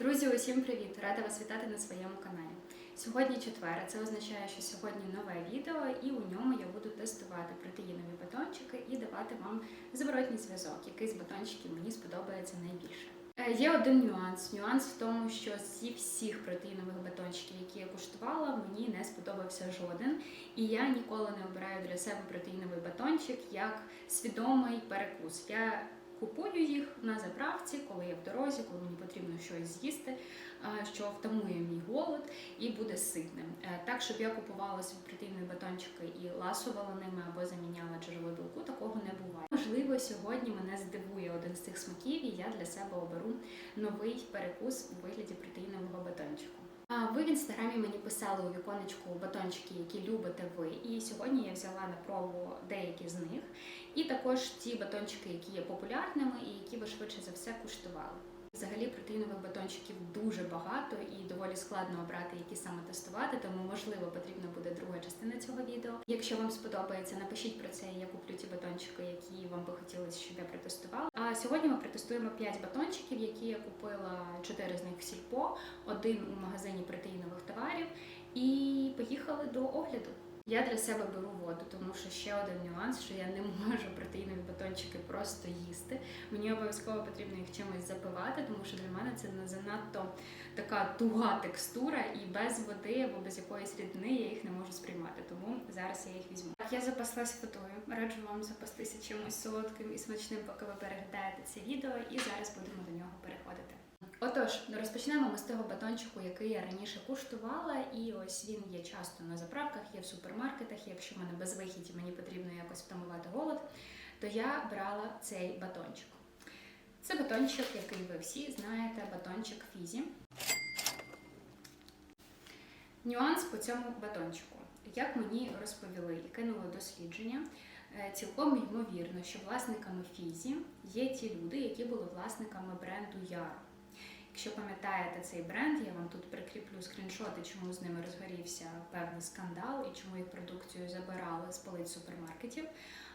Друзі, усім привіт! Рада вас вітати на своєму каналі. Сьогодні четвер, це означає, що сьогодні нове відео, і у ньому я буду тестувати протеїнові батончики і давати вам зворотній зв'язок, який з батончиків мені сподобається найбільше. Е, Є один нюанс. Нюанс в тому, що зі всіх протеїнових батончиків, які я куштувала, мені не сподобався жоден. І я ніколи не обираю для себе протеїновий батончик як свідомий перекус. Я купую їх на заправці, коли я в дорозі, коли мені потрібно щось з'їсти, е, що втамує мій голод і буде ситним. Е, Так, щоб я купувала собі протеїнові батончики і ласувала ними або заміняла джерело білку, такого не буває. Можливо, сьогодні мене здивує один з цих смаків, і я для себе оберу новий перекус у вигляді протеїнового батончику. А ви в інстаграмі мені писали у віконечку батончики, які любите ви. І сьогодні я взяла на пробу деякі з них, і також ті батончики, які є популярними і які ви швидше за все куштували. Взагалі протеїнових батончиків дуже багато і доволі складно обрати, які саме тестувати, тому можливо потрібна буде друга частина цього відео. Якщо вам сподобається, напишіть про це. Я куплю ті батончики, які вам би хотілося, щоб я протестувала. А сьогодні ми протестуємо 5 батончиків, які я купила 4 з них в сільпо, один у магазині протеїнових товарів, і поїхали до огляду. Я для себе беру воду, тому що ще один нюанс, що я не можу протеїнові батончики просто їсти. Мені обов'язково потрібно їх чимось запивати, тому що для мене це не занадто така туга текстура, і без води або без якоїсь рідини я їх не можу сприймати. Тому зараз я їх візьму. Я запаслась водою. Раджу вам запастися чимось солодким і смачним, поки ви переглядаєте це відео, і зараз будемо до нього переходити. Отож, розпочнемо ми з того батончику, який я раніше куштувала, і ось він є часто на заправках, є в супермаркетах. Якщо в мене без вихідів, мені потрібно якось втамувати голод, то я брала цей батончик. Це батончик, який ви всі знаєте, батончик Фізі. Нюанс по цьому батончику. Як мені розповіли і кинули дослідження, е, цілком ймовірно, що власниками Фізі є ті люди, які були власниками бренду Яро. Якщо пам'ятаєте цей бренд, я вам тут прикріплю скріншоти, чому з ними розгорівся певний скандал і чому їх продукцію забирали з полиць супермаркетів.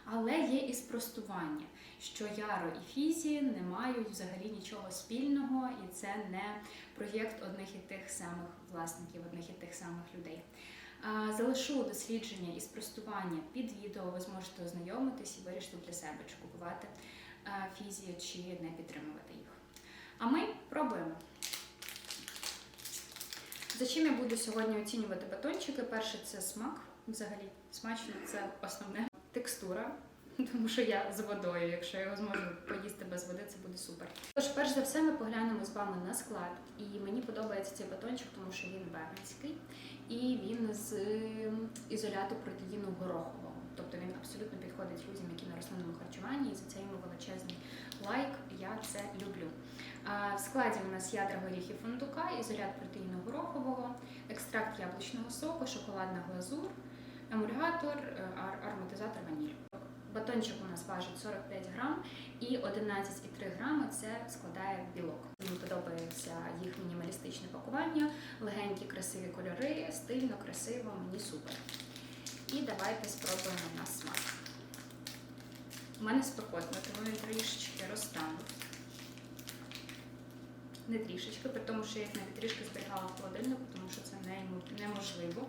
Але є і спростування, що Яро і Фізі не мають взагалі нічого спільного, і це не проєкт одних і тих самих власників, одних і тих самих людей. Залишу дослідження і спростування під відео. Ви зможете ознайомитись і вирішити для себе, чи купувати а, фізі, чи не підтримувати. А ми пробуємо. За чим я буду сьогодні оцінювати батончики? Перше це смак. Взагалі, смачно це основне. Текстура, тому що я з водою. Якщо я його зможу поїсти без води, це буде супер. Тож, перш за все, ми поглянемо з вами на склад. І мені подобається цей батончик, тому що він веганський і він з ізоляту протеїну горохового. Тобто він абсолютно підходить людям, які на рослинному харчуванні, і за це йому величезний лайк. Я це люблю. В складі у нас ядра горіхів фундука, ізолят протеїну горохового, екстракт яблучного соку, шоколадна глазур, емульгатор, е, ар- ароматизатор ваніль. Батончик у нас важить 45 грам і 11,3 грами це складає білок. Мені подобається їх мінімалістичне пакування, легенькі красиві кольори, стильно, красиво, мені супер. І давайте спробуємо на смак. У мене спекотно, тому він трішечки розтане. Не трішечки, при тому, що я їх навіть трішки зберігала в холодильнику, тому що це неможливо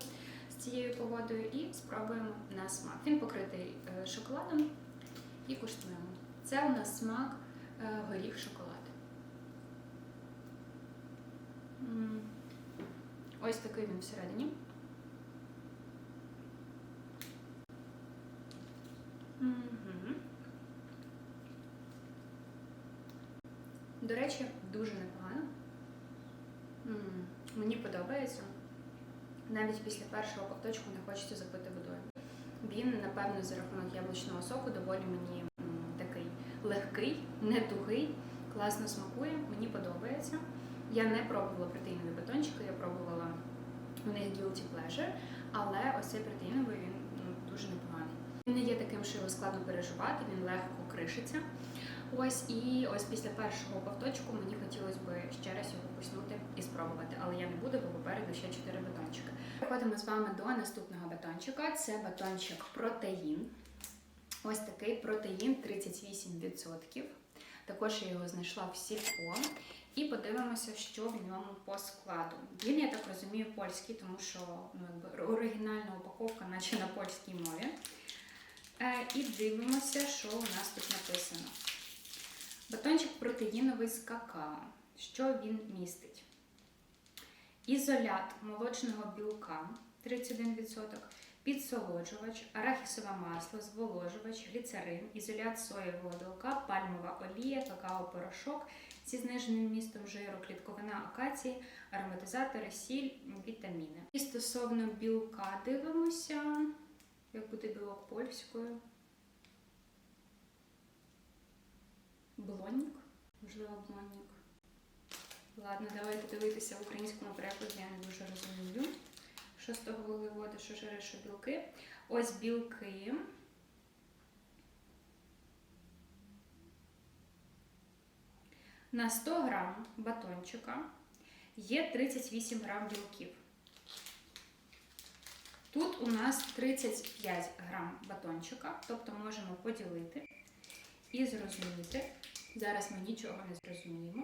з цією погодою. І спробуємо на смак. Він покритий е, шоколадом і куштуємо. Це у нас смак е, горіх шоколад. Ось такий він всередині. До речі, дуже непогано. Мені подобається. Навіть після першого ковточку не хочеться запити водою. Він, напевно, за рахунок яблучного соку доволі мені такий легкий, не тугий, класно смакує, мені подобається. Я не пробувала протеїнові батончики, я пробувала у них guilty pleasure, але ось цей протеїновий він ну, дуже непоганий. Він не є таким, його складно переживати, він легко кришиться. Ось і ось після першого ковточку мені хотілося б ще раз його куснути і спробувати, але я не буду, бо попереду ще 4 батончики. Переходимо з вами до наступного батончика. Це батончик протеїн. Ось такий протеїн 38%. Також я його знайшла в сільпо. і подивимося, що в ньому по складу. Він, я так розумію, польський, тому що ну, оригінальна упаковка, наче на польській мові. Е, і дивимося, що у нас тут написано. Батончик протеїновий з какао. Що він містить? Ізолят молочного білка 31%, підсолоджувач, арахісове масло, зволожувач, гліцерин, ізолят соєвого білка, пальмова олія, какао-порошок зі зниженим містом жиру, клітковина акації, ароматизатори, сіль, вітаміни. І стосовно білка дивимося, як буде білок польською. Блонник, можливо, блонник. Ладно, давайте дивитися в українському перекладі, я не дуже розумію. Що з того вуглеводи, що жири, що білки. Ось білки. На 100 грам батончика є 38 грам білків. Тут у нас 35 грам батончика, тобто можемо поділити і зрозуміти. Зараз ми нічого не зрозуміємо,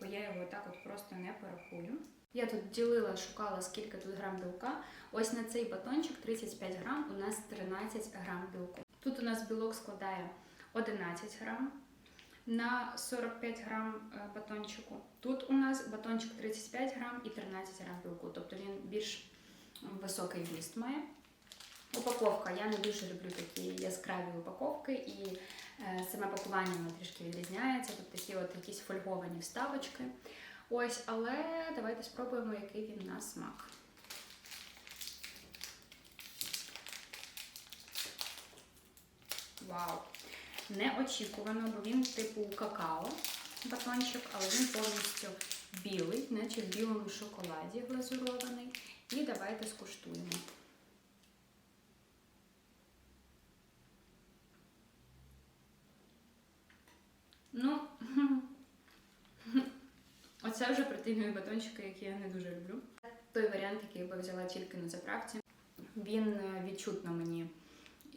бо я його так от просто не порахую. Я тут ділила, шукала, скільки тут грам білка. Ось на цей батончик 35 грам, у нас 13 грам білку. Тут у нас білок складає 11 грам на 45 грам е, батончику. Тут у нас батончик 35 грам і 13 грам білку, тобто він більш високий вміст має. Упаковка. Я не дуже люблю такі яскраві упаковки, і е, саме пакування воно трішки відрізняється. Тут такі от якісь фольговані вставочки. Ось, але давайте спробуємо, який він на смак. Вау! Неочікувано, бо він типу какао батончик, але він повністю білий, наче в білому шоколаді глазурований. І давайте скуштуємо. Ну, оце вже протеїнові батончики, які я не дуже люблю. Той варіант, який я взяла тільки на заправці, він е, відчутно мені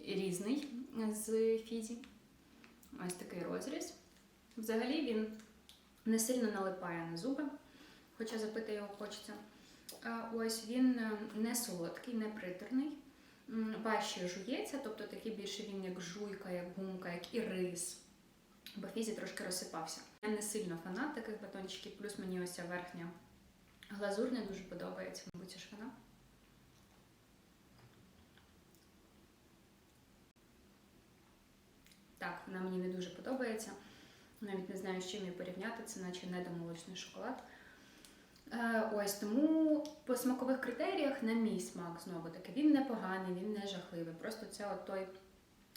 різний з Фізі. Ось такий розріз. Взагалі він не сильно налипає на зуби, хоча запити його хочеться. Е, Ось він е, не солодкий, не приторний. Важче жується, тобто такий більше він як жуйка, як гумка, як і рис. Бо фізі трошки розсипався. Я не сильно фанат таких батончиків, плюс мені ось ця верхня глазур не дуже подобається, мабуть, ж вона. Так, вона мені не дуже подобається. Навіть не знаю, з чим її порівняти, це наче недомолочний шоколад. Е, Ось тому по смакових критеріях, на мій смак, знову таки, він не поганий, він не жахливий. Просто це от той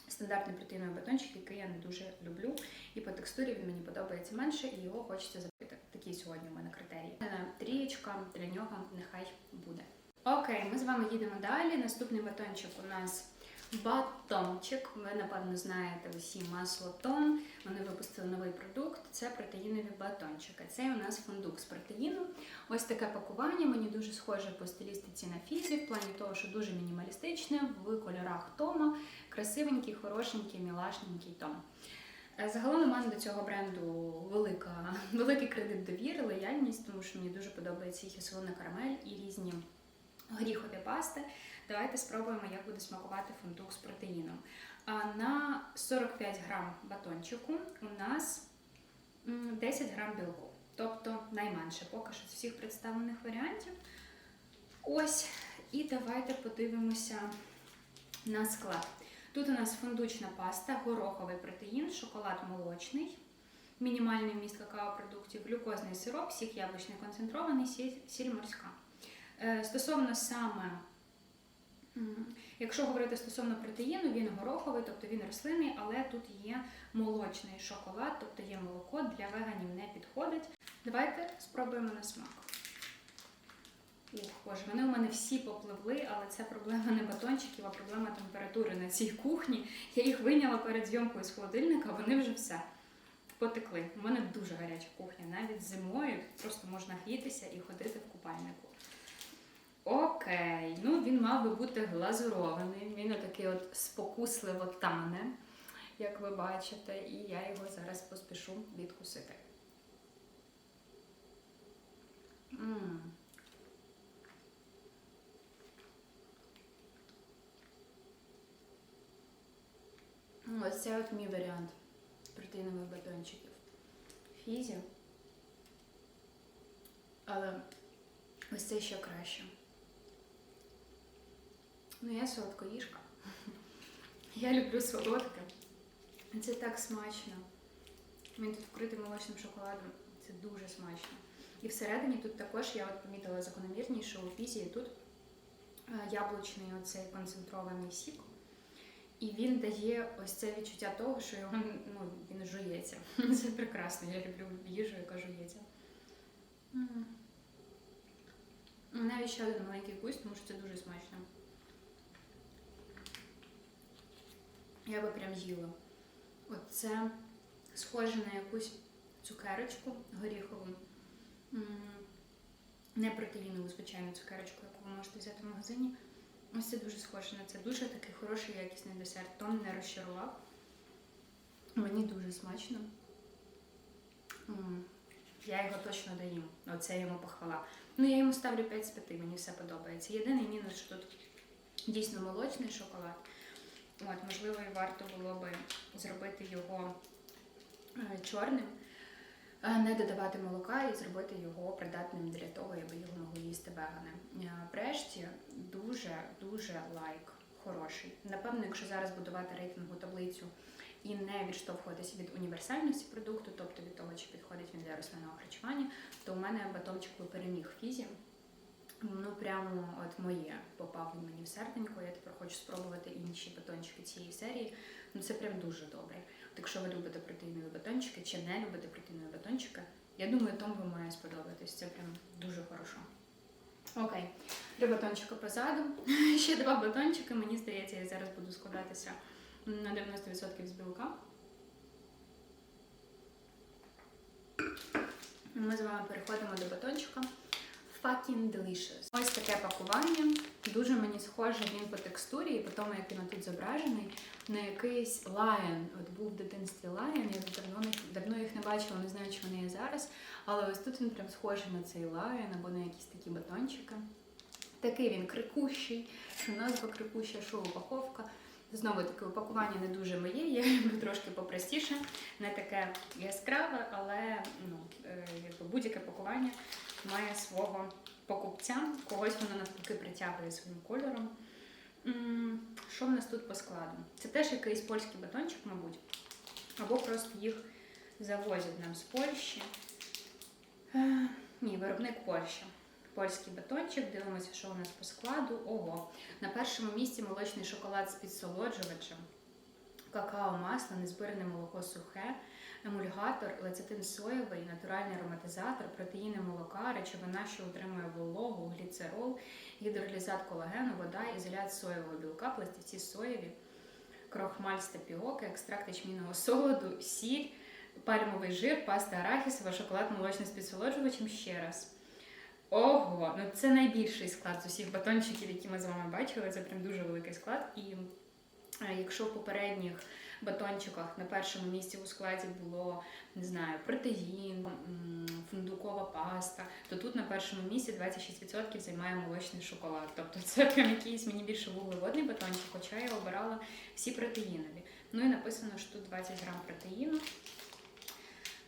стандартний протеїновий батончик, який я не дуже люблю. І по текстурі він мені подобається менше, і його хочеться запити. Такі сьогодні у мене критерії. Е, Трієчка для нього нехай буде. Окей, ми з вами їдемо далі. Наступний батончик у нас батончик. Ви, напевно, знаєте усі масло Тон. Вони випустили новий продукт. Це протеїнові батончики. Це у нас фундук з протеїну. Ось таке пакування. Мені дуже схоже по стилістиці на фізі, в плані того, що дуже мінімалістичне, в кольорах Тома. Красивенький, хорошенький, мілашненький Том. Е, Загалом у мене до цього бренду велика, великий кредит довіри, лояльність, тому що мені дуже подобається їх і солона карамель і різні горіхові пасти. Давайте спробуємо, як буде смакувати фундук з протеїном. А на 45 грам батончику у нас 10 грам білку, тобто найменше поки що з всіх представлених варіантів. Ось, і давайте подивимося на склад. Тут у нас фундучна паста, гороховий протеїн, шоколад молочний, мінімальний вміст какао-продуктів, глюкозний сироп, сік яблучний концентрований, сіль, морська. Е, Стосовно саме, якщо говорити стосовно протеїну, він гороховий, тобто він рослинний, але тут є молочний шоколад, тобто є молоко, для веганів не підходить. Давайте спробуємо на смак. Ух, боже, вони у мене всі попливли, але це проблема не батончиків, а проблема температури на цій кухні. Я їх вийняла перед зйомкою з холодильника, вони вже все потекли. У мене дуже гаряча кухня. Навіть зимою просто можна грітися і ходити в купальнику. Окей, ну він мав би бути глазурований. Він отакий от спокусливо тане, як ви бачите, і я його зараз поспішу відкусити. М -м ну, Ось це от мій варіант протеїнових батончиків. Фізі. Але ось це ще краще. Ну, я солодкоїжка. Я люблю солодке. Це так смачно. Він тут вкритий молочним шоколадом. Це дуже смачно. І всередині тут також я от помітила закономірність, що у фізі тут е, яблучний оцей концентрований сік. І він дає ось це відчуття того, що його ну, він жується. Це прекрасно. Я люблю їжу, яка жується. Навіть ще один маленький кусь, тому що це дуже смачно. Я би прям їла. Оце схоже на якусь цукерочку горіхову. Не протеїнову, звичайно, цукерочку, яку ви можете взяти в магазині. Ось це дуже схоже на це. Дуже такий хороший якісний десерт. Том не розчарував. Мені дуже смачно. Я його точно доїм. Оце йому похвала. Ну, я йому ставлю 5 з 5, мені все подобається. Єдиний мінус, що тут дійсно молочний шоколад. От, можливо, і варто було би зробити його е, чорним, е, не додавати молока і зробити його придатним для того, аби його могли їсти вегани. Е, Врешті дуже дуже лайк хороший. Напевно, якщо зараз будувати рейтингу таблицю і не відштовхуватися від універсальності продукту, тобто від того, чи підходить він для рослинного харчування, то у мене батончик переміг фізі. Ну, прямо от моє попав він мені в серденько. Я тепер хочу спробувати інші батончики цієї серії. Ну це прям дуже добре. От якщо ви любите протеїнові батончики чи не любите протеїнові батончики, я думаю, вам має сподобатись. Це прям дуже хорошо. Окей, три батончика позаду. Ще два батончики. Мені здається, я зараз буду складатися на 90% з білка. Ми з вами переходимо до батончика. Fucking delicious. Ось таке пакування. Дуже мені схоже він по текстурі і по тому, як він тут зображений, на якийсь лайон. От був в дитинстві лайон, я давно, давно їх не бачила, не знаю, чи вони є зараз. Але ось тут він прям схожий на цей лайон або на якісь такі батончики. Такий він крикущий, назва крикуща, що упаковка. Знову таке упакування не дуже моє, я люблю трошки попростіше, не таке яскраве, але ну, е, будь-яке пакування має свого покупця, когось воно навпаки притягує своїм кольором. Що в нас тут по складу? Це теж якийсь польський батончик, мабуть, або просто їх завозять нам з Польщі. Е, Ні, виробник Польща. Польський батончик, дивимося, що у нас по складу. Ого, на першому місці молочний шоколад з підсолоджувачем, какао, масло, незбирене молоко сухе, емульгатор, лецитин соєвий, натуральний ароматизатор, протеїни молока, речовина, що утримує вологу, гліцерол, гідролізат колагену, вода, ізолят соєвого білка, пластівці соєві, крохмаль з тапіоки, екстракт ячмінного солоду, сіль, пальмовий жир, паста арахісова, шоколад молочний з підсолоджувачем. Ще раз. Ого, ну це найбільший склад з усіх батончиків, які ми з вами бачили. Це прям дуже великий склад. І якщо в попередніх батончиках на першому місці у складі було не знаю, протеїн, фундукова паста, то тут на першому місці 26% займає молочний шоколад. Тобто це прям якийсь мені більше вуглеводний батончик, хоча я обирала всі протеїнові. Ну і написано, що тут 20 грам протеїну.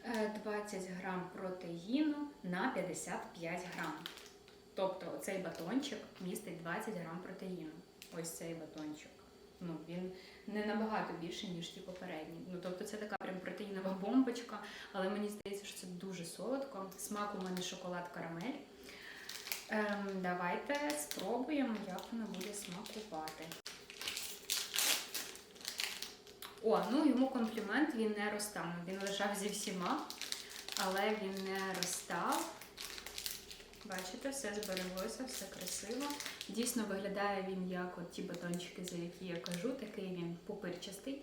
Е, 20 грам протеїну на 55 грам. Тобто цей батончик містить 20 грам протеїну. Ось цей батончик. Ну, він не набагато більше, ніж ті попередні. Ну, тобто це така прям протеїнова бомбочка, але мені здається, що це дуже солодко. Смак у мене шоколад карамель. Ем, давайте спробуємо, як воно буде смакувати. О, ну йому комплімент, він не розтав. Він лежав зі всіма, але він не розстав. Бачите, все збереглося, все красиво. Дійсно виглядає він як от ті батончики, за які я кажу, такий він пупирчастий.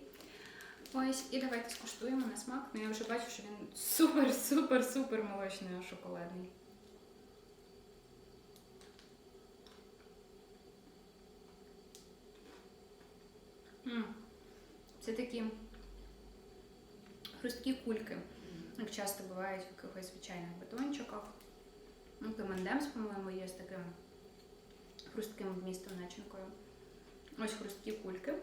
Ось, і давайте скуштуємо на смак. Ну я вже бачу, що він супер-супер-супер молочний шоколадний. Це такі хрусткі кульки, як часто бувають в якихось звичайних батончиках. Ну, Камендемс, по-моєму, є з таким хрустким вмістом начинкою. Ось хрусткі кульки.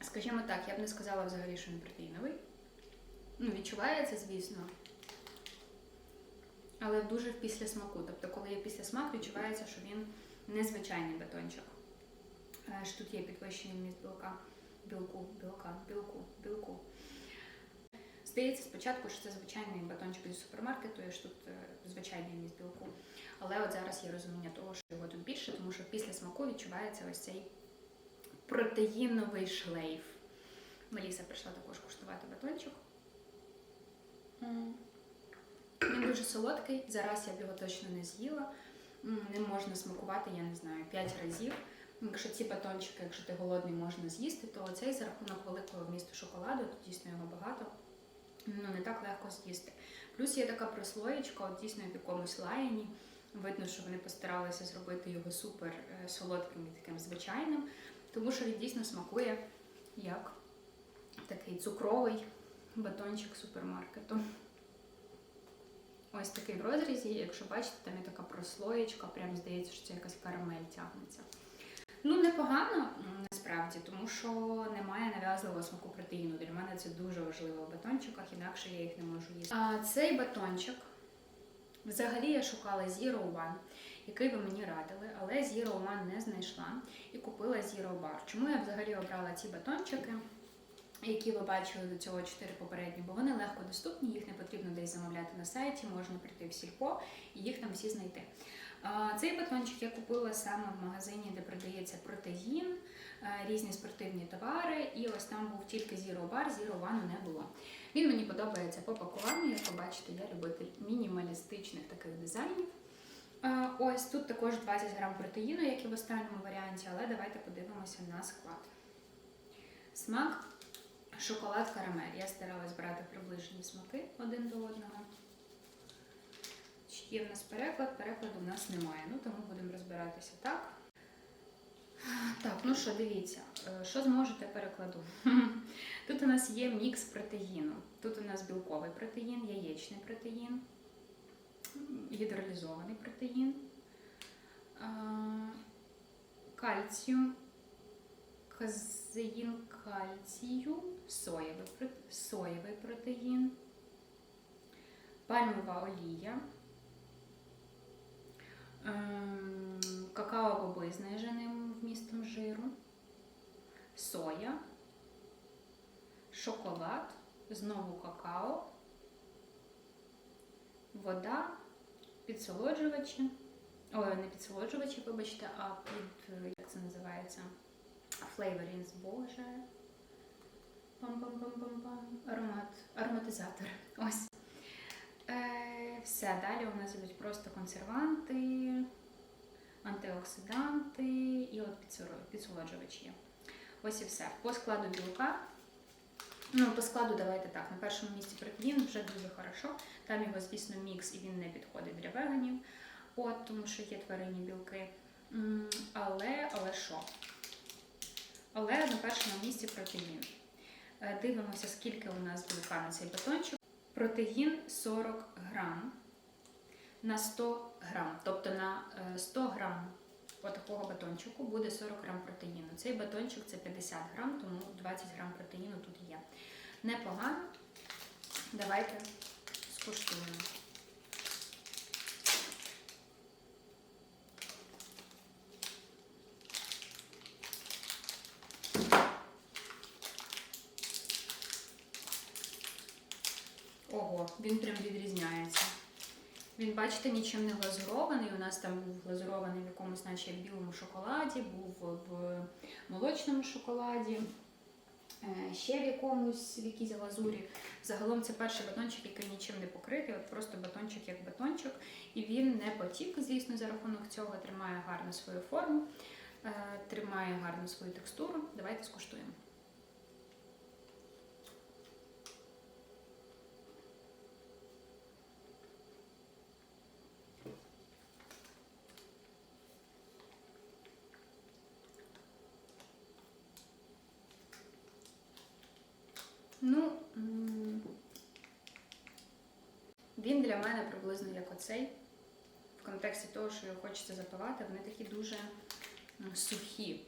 Скажімо так, я б не сказала взагалі, що він протеїновий. Ну, Відчувається, звісно. Але дуже після смаку. Тобто, коли є після смак, відчувається, що він незвичайний батончик. Е, що тут є підвищення міст білка. Білку, білка, білку, білку. Здається, спочатку, що це звичайний батончик зі супермаркету, і що тут е, звичайний вміст білку. Але от зараз є розуміння того, що його тут більше, тому що після смаку відчувається ось цей протеїновий шлейф. Меліса прийшла також куштувати батончик. Він дуже солодкий, зараз я б його точно не з'їла. Ним можна смакувати, я не знаю, 5 разів. Якщо ці батончики, якщо ти голодний, можна з'їсти, то цей за рахунок великого вмісту шоколаду, тут дійсно його багато, ну не так легко з'їсти. Плюс є така прослоєчка, от дійсно в якомусь лаяні. Видно, що вони постаралися зробити його супер е, солодким і таким звичайним, тому що він дійсно смакує як такий цукровий батончик супермаркету. Ось такий в розрізі, якщо бачите, там є така прослоєчка, прям здається, що це якась карамель тягнеться. Ну, непогано насправді, тому що немає нав'язливого смаку протеїну. Для мене це дуже важливо в батончиках, інакше я їх не можу їсти. А цей батончик взагалі я шукала Zero One, який би мені радили, але Zero One не знайшла і купила Zero Bar. Чому я взагалі обрала ці батончики? Які ви бачили до цього чотири попередні, бо вони легко доступні, їх не потрібно десь замовляти на сайті, можна прийти в сільпо і їх там всі знайти. Цей батончик я купила саме в магазині, де продається протеїн, різні спортивні товари, і ось там був тільки Zero Bar, Zero One не було. Він мені подобається по пакуванню, як ви бачите, я любитель мінімалістичних таких дизайнів. Е, Ось тут також 20 грам протеїну, як і в останньому варіанті, але давайте подивимося на склад. Смак шоколад карамель. Я старалась брати приближені смаки один до одного. Є в нас переклад? Перекладу в нас немає, ну тому будемо розбиратися так. Так, ну що, дивіться, е, що зможете перекладу. Тут у нас є мікс протеїну. Тут у нас білковий протеїн, яєчний протеїн, гідролізований протеїн, кальцію, казеїн кальцію, соєвий протеїн, пальмова олія, ем, какао-боби з зниженим вмістом жиру, соя, шоколад, знову какао, вода, підсолоджувачі. Ой, не підсолоджувачі, вибачте, а під, як це називається? Flavorings, боже. Пам-пам-пам-пам-пам. Аромат. Ароматизатор. Ось. Е, все, далі у нас ідуть просто консерванти, антиоксиданти і от підсолоджувачі. Ось і все. По складу білка. Ну, по складу давайте так. На першому місці протеїн вже дуже хорошо. Там його, звісно, мікс і він не підходить для веганів. От, тому що є тваринні білки. Але, але що? Але на першому місці протеїн. Е, Дивимося, скільки у нас білка на цей батончик. Протеїн 40 грам на 100 грам. Тобто на е, 100 грам такого батончику буде 40 грам протеїну. Цей батончик це 50 грам, тому 20 грам протеїну тут є. Непогано. Давайте скуштуємо. Ого, він прям відрізняється. Він, бачите, нічим не глазурований. У нас там був глазурований в якомусь, наче білому шоколаді, був в молочному шоколаді, е, ще в якомусь в якійсь глазурі. Загалом це перший батончик, який нічим не покритий, от просто батончик як батончик. І він не потік, звісно, за рахунок цього тримає гарно свою форму, е, тримає гарно свою текстуру. Давайте скуштуємо. Ну, м, він для мене приблизно як оцей. В контексті того, що його хочеться запивати, вони такі дуже сухі.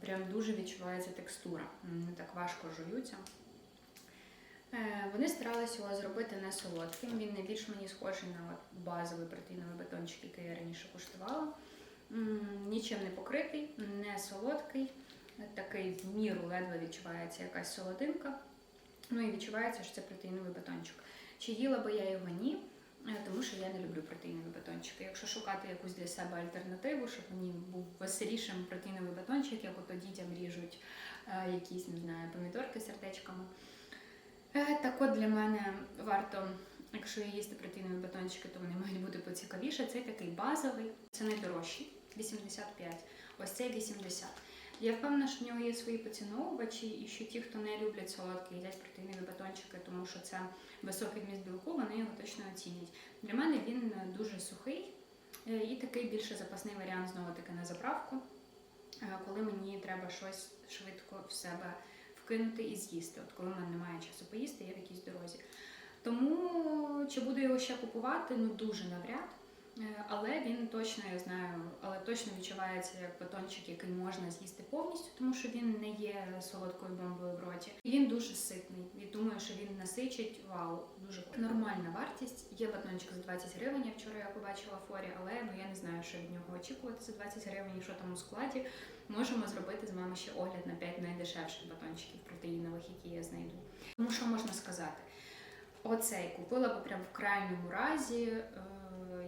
прям дуже відчувається текстура. Не так важко жуються. Е, Вони старалися його зробити не солодким. Він найбільш мені схожий на базовий протеїновий батончик, який я раніше куштувала. Нічим не покритий, не солодкий, такий в міру ледве відчувається якась солодинка. Ну і відчувається, що це протеїновий батончик. Чи їла би я його ні? Е, Тому що я не люблю протеїнові батончики. Якщо шукати якусь для себе альтернативу, щоб мені був веселішим протеїновий батончик, як ото дітям ріжуть е, якісь, не знаю, помідорки сердечками. Е, Так от для мене варто, якщо їсти протеїнові батончики, то вони мають бути поцікавіше. Цей такий базовий, це найдорожчий 85, ось цей 80. Я впевнена, що в нього є свої поціновувачі, і що ті, хто не люблять солодкі, їдять протеїнові батончики, тому що це високий вміст білку, вони його точно оцінять. Для мене він дуже сухий е, і такий більше запасний варіант знову таки на заправку, е, коли мені треба щось швидко в себе вкинути і з'їсти. От коли в мене немає часу поїсти, я в якійсь дорозі. Тому чи буду його ще купувати, ну дуже навряд. Е, Але він точно, я знаю, але точно відчувається як батончик, який можна з'їсти повністю, тому що він не є солодкою бомбою в роті. І він дуже ситний. І думаю, що він насичить вау, дуже нормальна вартість. Є батончик за 20 гривень. Я вчора я побачила форі, але ну я не знаю, що від нього очікувати за 20 гривень що там у складі. Можемо зробити з вами ще огляд на 5 найдешевших батончиків протеїнових, які я знайду. Тому що можна сказати? Оцей купила би прям в крайньому разі.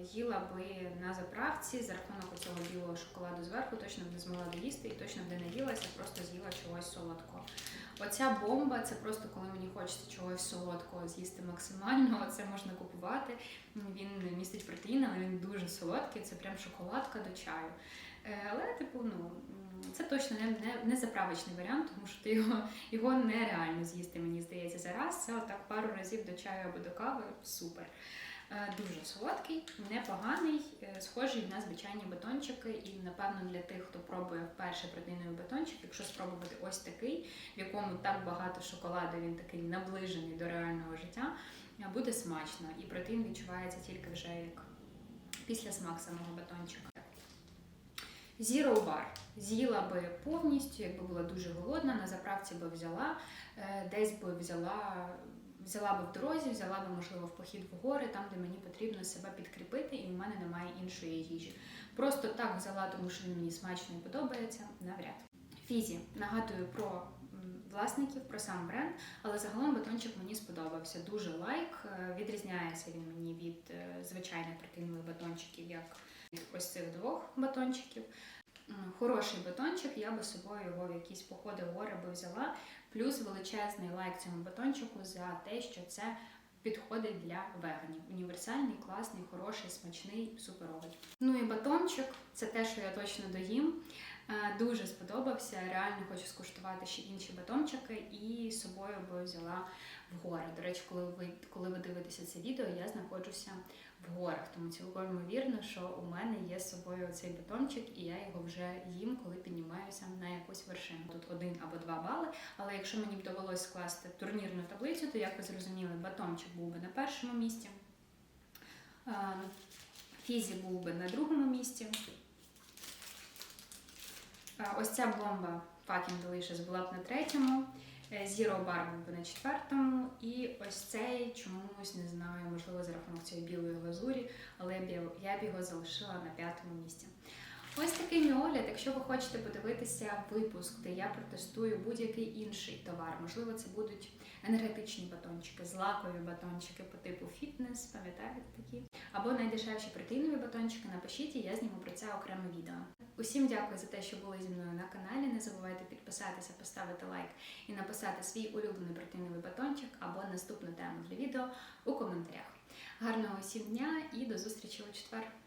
Їла би на заправці за рахунок цього білого шоколаду зверху, точно б не змогла доїсти і точно б не наїлася, просто з'їла чогось солодкого. Оця бомба це просто коли мені хочеться чогось солодкого з'їсти максимально. Це можна купувати. Він містить протеїн, але він дуже солодкий. Це прям шоколадка до чаю. Е, Але, типу, ну це точно не, не, не заправочний варіант, тому що ти його, його нереально з'їсти, мені здається, зараз. Це отак пару разів до чаю або до кави. Супер. Е, Дуже солодкий, непоганий, е, схожий на звичайні батончики. І, напевно, для тих, хто пробує вперше протеїновий батончик, якщо спробувати ось такий, в якому так багато шоколаду, він такий наближений до реального життя, е, буде смачно. І протеїн відчувається тільки вже як після смак самого батончика. Zero Bar. З'їла би повністю, якби була дуже голодна, на заправці би взяла, десь би взяла, взяла би в дорозі, взяла би, можливо, в похід в гори, там, де мені потрібно себе підкріпити, і в мене немає іншої їжі. Просто так взяла, тому що він мені смачно і подобається, навряд. Фізі нагадую про власників, про сам бренд, але загалом батончик мені сподобався. Дуже лайк. Е, Відрізняється він мені від е, звичайних протеїнових батончиків, як ось цих двох батончиків. М, Хороший батончик, я би з собою його в якісь походи гори би взяла. Плюс величезний лайк цьому батончику за те, що це підходить для веганів. Універсальний, класний, хороший, смачний, суперовий. Ну і батончик це те, що я точно доїм. Е, Дуже сподобався. Реально хочу скуштувати ще інші батончики і з собою би взяла в гори. До речі, коли ви коли ви дивитеся це відео, я знаходжуся в горах. Тому цілком ймовірно, що у мене є з собою цей батончик, і я його вже їм, коли піднімаюся на якусь вершину. Тут один або два бали. Але якщо мені б довелось скласти турнірну таблицю, то як ви зрозуміли, батончик був би на першому місці. Фізі був би на другому місці. Ось ця бомба Fucking Delicious була б на третьому. Е, Zero Bar був на четвертому. І ось цей чомусь не знаю, можливо, за рахунок цієї білої глазурі, але я б його залишила на п'ятому місці. Ось такий мій огляд. Якщо ви хочете подивитися випуск, де я протестую будь-який інший товар, можливо, це будуть енергетичні батончики, злакові батончики по типу фітнес, пам'ятаєте такі? Або найдешевші протеїнові батончики, напишіть, і я зніму про це окреме відео. Усім дякую за те, що були зі мною на каналі. Не забувайте підписатися, поставити лайк і написати свій улюблений протеїновий батончик або наступну тему для відео у коментарях. Гарного усім дня і до зустрічі у четвер!